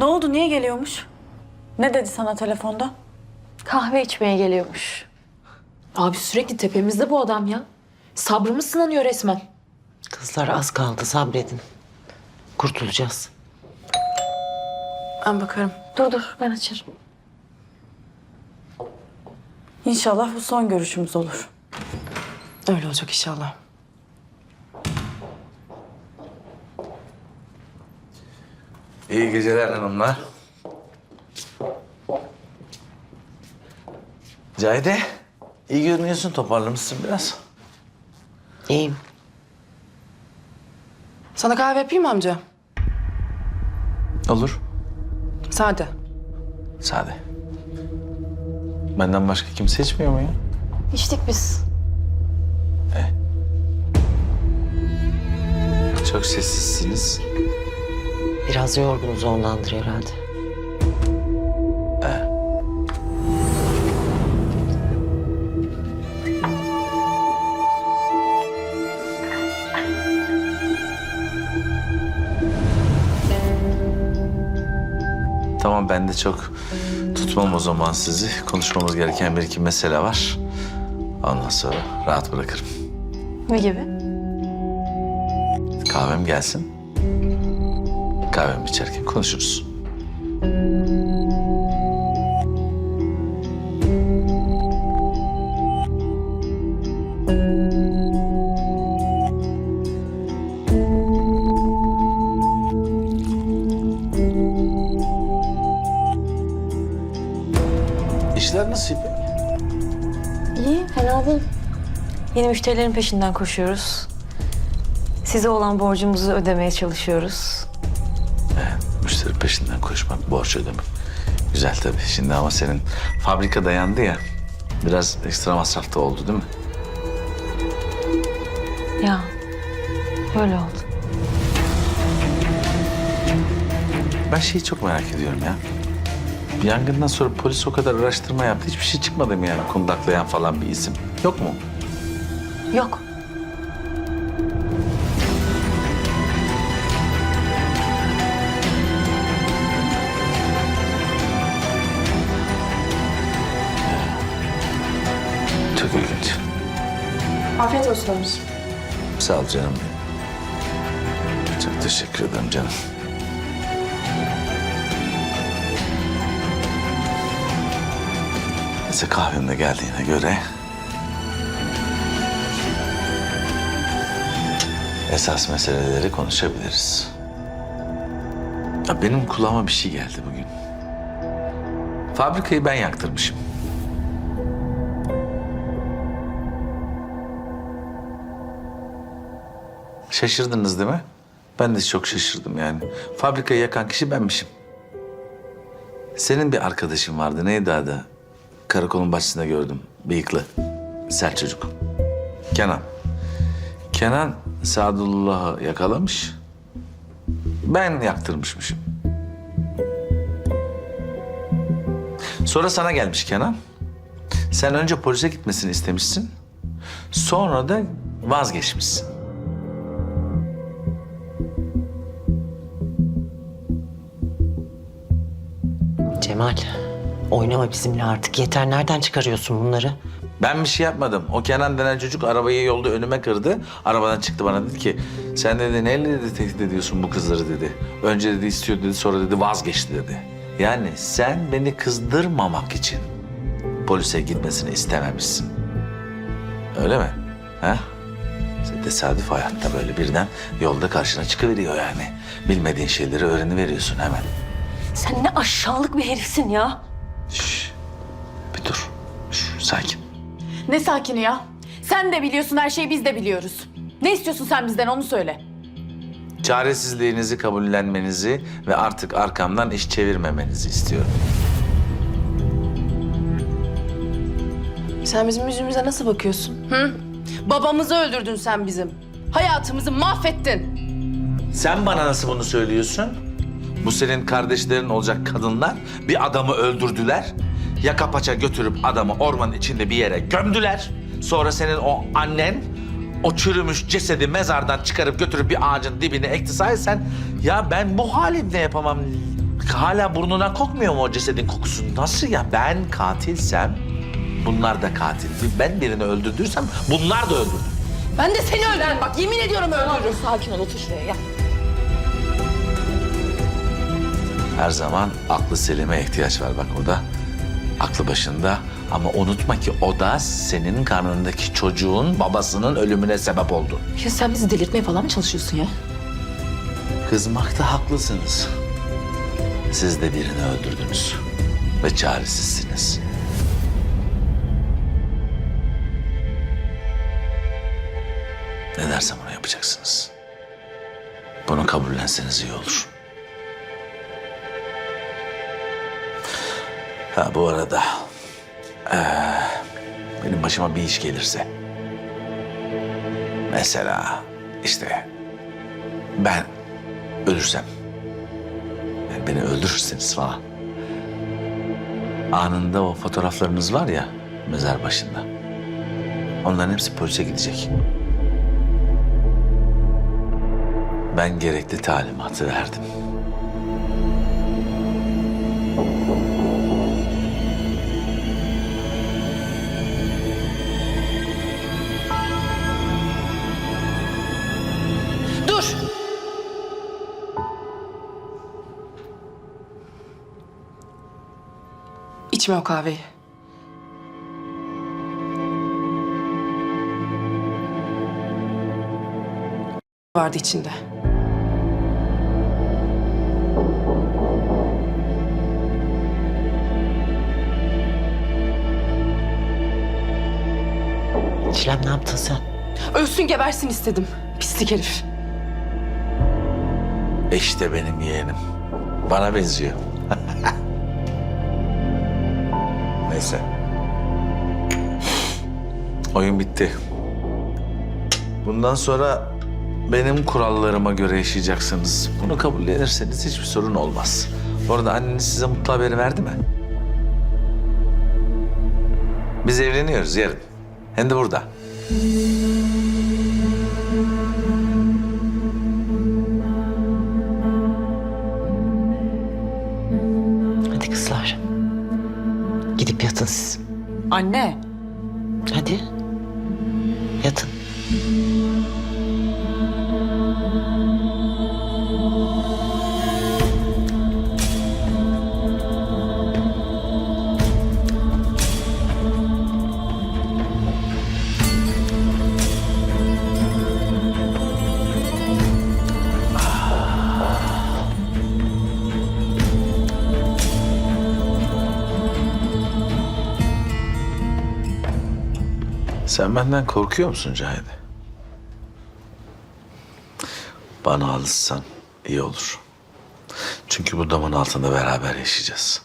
Ne oldu? Niye geliyormuş? Ne dedi sana telefonda? Kahve içmeye geliyormuş. Abi sürekli tepemizde bu adam ya. Sabrımız sınanıyor resmen. Kızlar az kaldı sabredin. Kurtulacağız. Ben bakarım. Dur dur ben açarım. İnşallah bu son görüşümüz olur. Öyle olacak inşallah. İyi geceler hanımlar. Cahide, iyi görünüyorsun. Toparlamışsın biraz. İyiyim. Sana kahve yapayım mı amca? Olur. Sade. Sade. Benden başka kimse içmiyor mu ya? İçtik biz. Çok sessizsiniz. Biraz yorgunuz ondandır herhalde. Tamam ben de çok tutmam o zaman sizi. Konuşmamız gereken bir iki mesele var. Ondan sonra rahat bırakırım. Ne gibi? Kahvem gelsin. Kahvemi içerken konuşuruz. İşler nasıl İpek? İyi, fena değil. Yeni müşterilerin peşinden koşuyoruz. Size olan borcumuzu ödemeye çalışıyoruz. Müşteri peşinden koşmak, borç ödemek. Güzel tabii. Şimdi ama senin fabrika dayandı ya. Biraz ekstra masraf da oldu değil mi? Ya, öyle oldu. Ben şeyi çok merak ediyorum ya. Yangından sonra polis o kadar araştırma yaptı. Hiçbir şey çıkmadı mı yani kundaklayan falan bir isim? Yok mu? Yok. Afiyet olsun amca. Sağ ol canım. Çok teşekkür ederim canım. Neyse kahvem de geldiğine göre... Esas meseleleri konuşabiliriz. Ya benim kulağıma bir şey geldi bugün. Fabrikayı ben yaktırmışım. Şaşırdınız değil mi? Ben de çok şaşırdım yani. Fabrikayı yakan kişi benmişim. Senin bir arkadaşın vardı. Neydi adı? Karakolun bahçesinde gördüm. Bıyıklı. Sert çocuk. Kenan. Kenan Sadullah'ı yakalamış. Ben yaktırmışmışım. Sonra sana gelmiş Kenan. Sen önce polise gitmesini istemişsin. Sonra da vazgeçmişsin. Cemal, oynama bizimle artık. Yeter. Nereden çıkarıyorsun bunları? Ben bir şey yapmadım. O Kenan denen çocuk arabayı yolda önüme kırdı. Arabadan çıktı bana dedi ki sen dedi neyle dedi tehdit ediyorsun bu kızları dedi. Önce dedi istiyor dedi sonra dedi vazgeçti dedi. Yani sen beni kızdırmamak için polise gitmesini istememişsin. Öyle mi? Ha? İşte tesadüf hayatta böyle birden yolda karşına çıkıveriyor yani. Bilmediğin şeyleri öğreniveriyorsun hemen. Sen ne aşağılık bir herifsin ya. Şş, bir dur. Şş, sakin. Ne sakini ya? Sen de biliyorsun her şeyi biz de biliyoruz. Ne istiyorsun sen bizden onu söyle. Çaresizliğinizi kabullenmenizi ve artık arkamdan iş çevirmemenizi istiyorum. Sen bizim yüzümüze nasıl bakıyorsun? Hı? Babamızı öldürdün sen bizim. Hayatımızı mahvettin. Sen bana nasıl bunu söylüyorsun? Bu senin kardeşlerin olacak kadınlar bir adamı öldürdüler. Yaka paça götürüp adamı ormanın içinde bir yere gömdüler. Sonra senin o annen o çürümüş cesedi mezardan çıkarıp götürüp bir ağacın dibine ekti. Sen ya ben bu halimle yapamam hala burnuna kokmuyor mu o cesedin kokusu? Nasıl ya? Ben katilsem bunlar da katildi. Ben birini öldürdüysem bunlar da öldürdü. Ben de seni öldürürüm bak yemin ediyorum öldürürüm. Sakin ol otur şuraya ya. Her zaman aklı selime ihtiyaç var bak o da. Aklı başında ama unutma ki o da senin karnındaki çocuğun babasının ölümüne sebep oldu. Ya sen bizi delirtmeye falan mı çalışıyorsun ya? Kızmakta haklısınız. Siz de birini öldürdünüz ve çaresizsiniz. Ne dersem onu yapacaksınız. Bunu kabullenseniz iyi olur. Ha bu arada eee, benim başıma bir iş gelirse mesela işte ben ölürsem yani beni öldürürseniz falan anında o fotoğraflarınız var ya mezar başında onların hepsi polise gidecek. Ben gerekli talimatı verdim. İçme o kahveyi. vardı içinde. Çilem ne yaptın sen? Ölsün gebersin istedim. Pislik herif. İşte benim yeğenim. Bana benziyor. Neyse. Oyun bitti. Bundan sonra benim kurallarıma göre yaşayacaksınız. Bunu kabul ederseniz hiçbir sorun olmaz. Bu arada anneniz size mutlu haberi verdi mi? Biz evleniyoruz yarın. Hem de burada. Hadi kızlar. Yatın siz. Anne. Hadi. Yatın. Sen benden korkuyor musun Cahide? Bana alışsan iyi olur. Çünkü bu damın altında beraber yaşayacağız.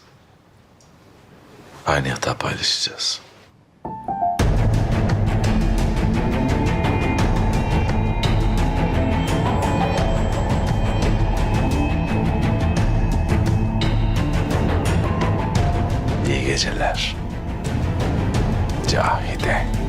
Aynı yatağı paylaşacağız. İyi geceler. Cahide.